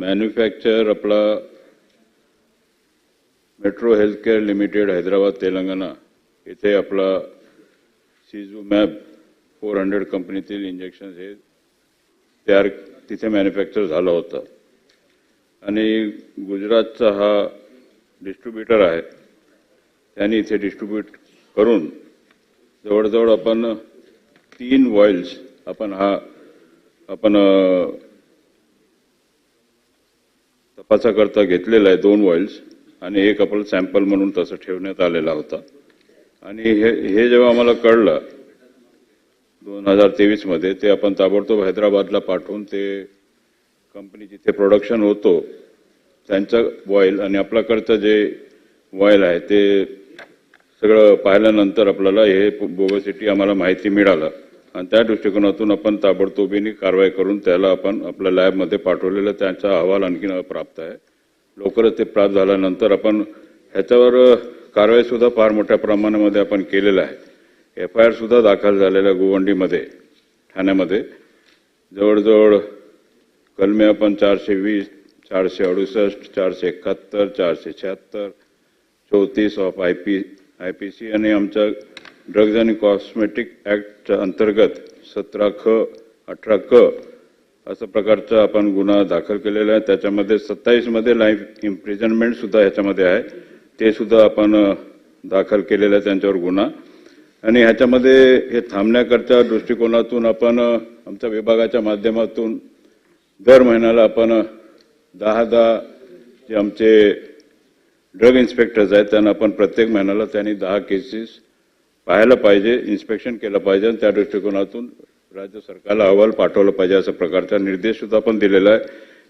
Manufacture आपला Metro Healthcare Limited Hyderabad Telangana इथे आपला सिझुमॅब फोर हंड्रेड कंपनीतील इंजेक्शन हे तयार तिथे मॅन्युफॅक्चर झालं होतं. आणि गुजरातचा हा डिस्ट्रीब्युटर आहे त्यांनी इथे डिस्ट्रीब्यूट करून जवळजवळ आपण तीन वॉइल्स आपण हा आपण तपासाकरता घेतलेला आहे दोन वॉइल्स आणि एक आपण सॅम्पल म्हणून तसं ठेवण्यात आलेला होता. आणि हे हे जेव्हा आम्हाला कळलं दोन हजार तेवीसमध्ये ते आपण ताबडतोब हैदराबादला पाठवून ते कंपनी जिथे प्रोडक्शन होतो त्यांचं वॉईल आणि आपल्याकडचं जे वॉईल आहे ते सगळं पाहिल्यानंतर आपल्याला हे बोगसिटी आम्हाला माहिती मिळालं. आणि त्या दृष्टिकोनातून आपण ताबडतोबीने कारवाई करून त्याला आपण आपल्या लॅबमध्ये पाठवलेलं त्यांचा अहवाल आणखीन प्राप्त आहे. लवकरच ते प्राप्त झाल्यानंतर आपण ह्याच्यावर कारवाई सुद्धा फार मोठ्या प्रमाणामध्ये आपण केलेलं आहे. एफ आय आर सुद्धा दाखल झालेला गुवंडीमध्ये गोवंडीमध्ये ठाण्यामध्ये. जवळजवळ कलमे आपण चारशे वीस चारशे अडुसष्ट चारशे एकाहत्तर चारशे शहात्तर चौतीस of I P I P C आणि आमच्या ड्रग्ज आणि कॉस्मेटिक ॲक्टच्या अंतर्गत सतरा ख अठरा क असं प्रकारचा आपण गुन्हा दाखल केलेला आहे. त्याच्यामध्ये सत्तावीसमध्ये लाईफ इम्प्रिझनमेंटसुद्धा ह्याच्यामध्ये आहे. ते सुद्धा आपण दाखल केलेलं आहे त्यांच्यावर गुन्हा. आणि ह्याच्यामध्ये हे थांबण्याकरच्या दृष्टिकोनातून आपण आमच्या विभागाच्या माध्यमातून दर महिन्याला आपण दहा दहा जे आमचे ड्रग इन्स्पेक्टर्स आहेत त्यांना आपण प्रत्येक महिन्याला त्यांनी दहा केसेस पाहायला पाहिजे इन्स्पेक्शन केलं पाहिजे आणि त्या दृष्टिकोनातून राज्य सरकारला अहवाल पाठवला पाहिजे अशा प्रकारचा निर्देश सुद्धा आपण दिलेला आहे.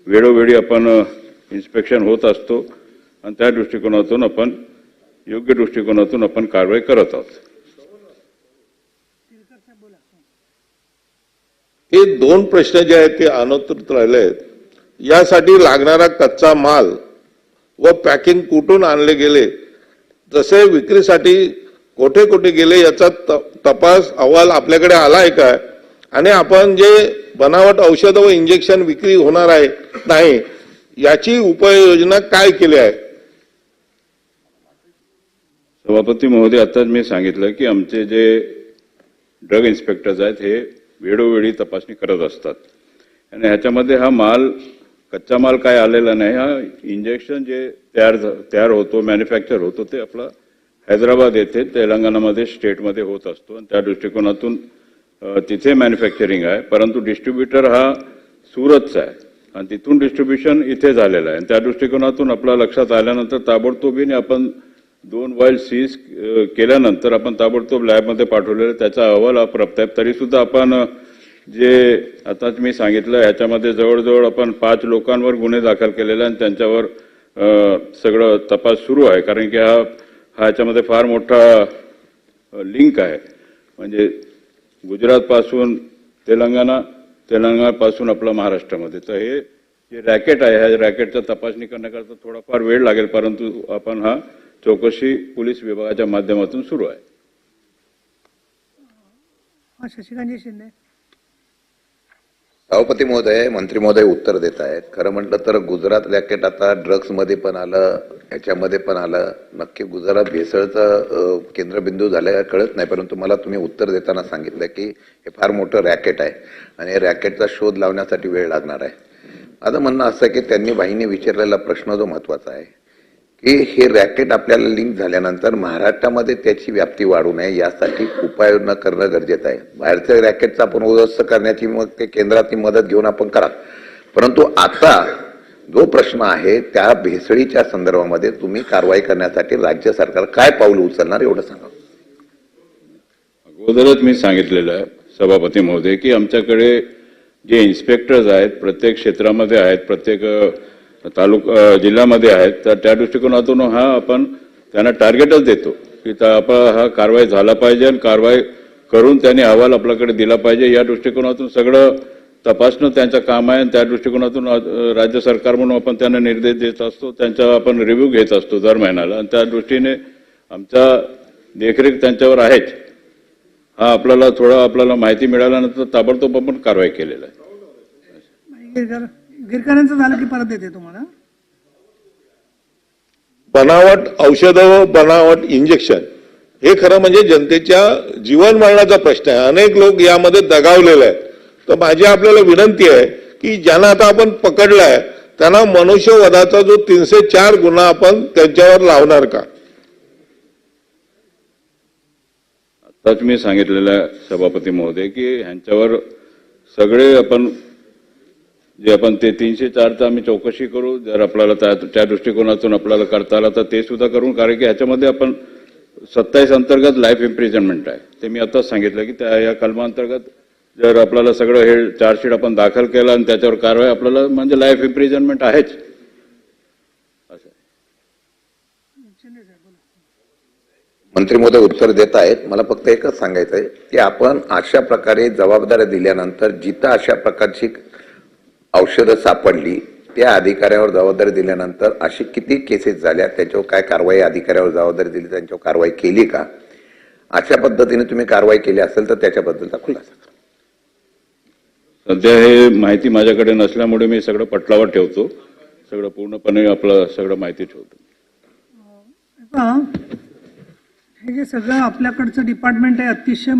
वेळोवेळी आपण इन्स्पेक्शन होत असतो आणि त्या दृष्टिकोनातून आपण योग्य दृष्टिकोनातून आपण कारवाई करत आहोत. हे दोन प्रश्न जे आहेत ते अनुत्तरित राहिले आहेत यासाठी लागणारा कच्चा माल व पॅकिंग कुठून आणले गेले? जसे विक्रीसाठी कोठे कुठे गेले याचा त- तपास अहवाल आपल्याकडे आला आहे का? आणि आपण जे बनावट औषधं व इंजेक्शन विक्री होणार आहे नाही याची उपाययोजना काय केली आहे? सभापती महोदय आताच मी सांगितलं की आमचे जे ड्रग इन्स्पेक्टर्स आहेत हे वेळोवेळी तपासणी करत असतात. आणि ह्याच्यामध्ये हा माल कच्चा माल काय आलेला नाही हा इंजेक्शन जे तयार तयार होतो मॅन्युफॅक्चर होतो ते आपला हैदराबाद येथे तेलंगणामध्ये स्टेटमध्ये होत असतो आणि त्या दृष्टिकोनातून तिथे मॅन्युफॅक्चरिंग आहे. परंतु डिस्ट्रीब्युटर हा सुरतचा आहे. आणि तिथून डिस्ट्रीब्युशन इथे झालेलं आहे. आणि त्या दृष्टिकोनातून आपल्या लक्षात आल्यानंतर ताबडतोबीने आपण दोन वाईल सीज केल्यानंतर आपण ताबडतोब लॅबमध्ये पाठवलेलं त्याचा अहवाल हा प्राप्त आहे तरीसुद्धा आपण जे आताच मी सांगितलं ह्याच्यामध्ये जवळजवळ आपण पाच लोकांवर गुन्हे दाखल केलेले आणि त्यांच्यावर सगळं तपास सुरू आहे. कारण की हा हा ह्याच्यामध्ये फार मोठा लिंक आहे. म्हणजे गुजरातपासून तेलंगणा तेलंगणापासून आपलं महाराष्ट्रामध्ये. तर हे जे रॅकेट आहे ह्या रॅकेटचा तपासणी करण्याकरता थोडाफार वेळ लागेल परंतु आपण हा चौकशी पोलीस विभागाच्या माध्यमातून सुरू आहे. हा शशिकांतजी शिंदे. सभापती महोदय मंत्री महोदय उत्तर देत आहेत. खरं म्हटलं तर गुजरात रॅकेट आता ड्रग्समध्ये पण आलं याच्यामध्ये पण आलं. नक्की गुजरात भेसळचं केंद्रबिंदू झालं कळत नाही. परंतु मला तुम्ही उत्तर देताना सांगितलं की हे फार मोठं रॅकेट आहे आणि रॅकेटचा शोध लावण्यासाठी वेळ लागणार आहे. माझं म्हणणं असं आहे की त्यांनी वाहिनी विचारलेला प्रश्न जो महत्त्वाचा आहे की हे रॅकेट आपल्याला लिंक झाल्यानंतर महाराष्ट्रामध्ये त्याची व्याप्ती वाढू नये यासाठी उपाययोजना करणं गरजेचं आहे. बाहेरच्या रॅकेटचा आपण उद्ध्वस्त करण्याची मग ते केंद्रातली मदत घेऊन आपण करा परंतु आता जो प्रश्न आहे त्या भेसळीच्या संदर्भामध्ये तुम्ही कारवाई करण्यासाठी राज्य सरकार काय पाऊल उचलणार एवढं सांगा. अगोदरच मी सांगितलेलं आहे सभापती महोदय की आमच्याकडे जे इन्स्पेक्टर्स आहेत प्रत्येक क्षेत्रामध्ये आहेत प्रत्येक तालुका जिल्ह्यामध्ये आहेत तर त्या दृष्टिकोनातून हा आपण त्यांना टार्गेटच देतो की आपला हा कारवाई झाला पाहिजे आणि कारवाई करून त्यांनी अहवाल आपल्याकडे दिला पाहिजे या दृष्टिकोनातून सगळं तपासणं त्यांचं काम आहे आणि त्या दृष्टिकोनातून राज्य सरकार म्हणून आपण त्यांना निर्देश देत असतो त्यांचा आपण रिव्ह्यू घेत असतो दर महिन्याला. आणि त्या दृष्टीने आमचा देखरेख त्यांच्यावर आहेच. हा आपल्याला थोडा आपल्याला माहिती मिळाल्यानंतर ताबडतोब आपण कारवाई केलेला आहे. माहितीगार गिरकरांचं झालं की परत देते तुम्हाला? बनावट औषधं व बनावट इंजेक्शन हे खरं म्हणजे जनतेच्या जीवन मरणाचा प्रश्न आहे. अनेक लोक यामध्ये दगावलेले आहेत. तर माझी आपल्याला विनंती आहे की ज्यांना आता आपण पकडलाय त्यांना मनुष्यवधाचा जो तीनशे चार गुन्हा आपण त्यांच्यावर लावणार का? आताच मी सांगितलेलं आहे सभापती महोदय की ह्यांच्यावर सगळे आपण जे आपण ते तीनशे चारचं आम्ही चौकशी करू जर आपल्याला त्या त्या दृष्टिकोनातून आपल्याला करता आला तर ते सुद्धा करून कारण की ह्याच्यामध्ये आपण सत्तावीस अंतर्गत लाईफ इम्प्रिजनमेंट आहे. ते मी आताच सांगितलं की त्या या कलमांतर्गत जर आपल्याला सगळं हे चार्जशीट आपण दाखल केलं आणि त्याच्यावर कारवाई आपल्याला म्हणजे लाईफ इम्प्रिझनमेंट आहेच. असं. मंत्री महोदय उत्तर देत आहेत. मला फक्त एकच सांगायचं आहे की आपण अशा प्रकारे जबाबदाऱ्या दिल्यानंतर जिथं अशा प्रकारची औषधं सापडली त्या अधिकाऱ्यावर जबाबदारी दिल्यानंतर अशी किती केसेस झाल्या त्याच्यावर काय कारवाई अधिकाऱ्यावर जबाबदारी दिली त्यांच्यावर कारवाई केली का? अशा पद्धतीने तुम्ही कारवाई केली असेल तर त्याच्याबद्दलचा खुलासा. सध्या हे माहिती माझ्याकडे नसल्यामुळे मी सगळं पटलावर ठेवतो. सगळं पूर्णपणे आपलं सगळं माहिती ठेवतो. हो. हे. जे सगळं आपल्याकडचं डिपार्टमेंट आहे अतिशय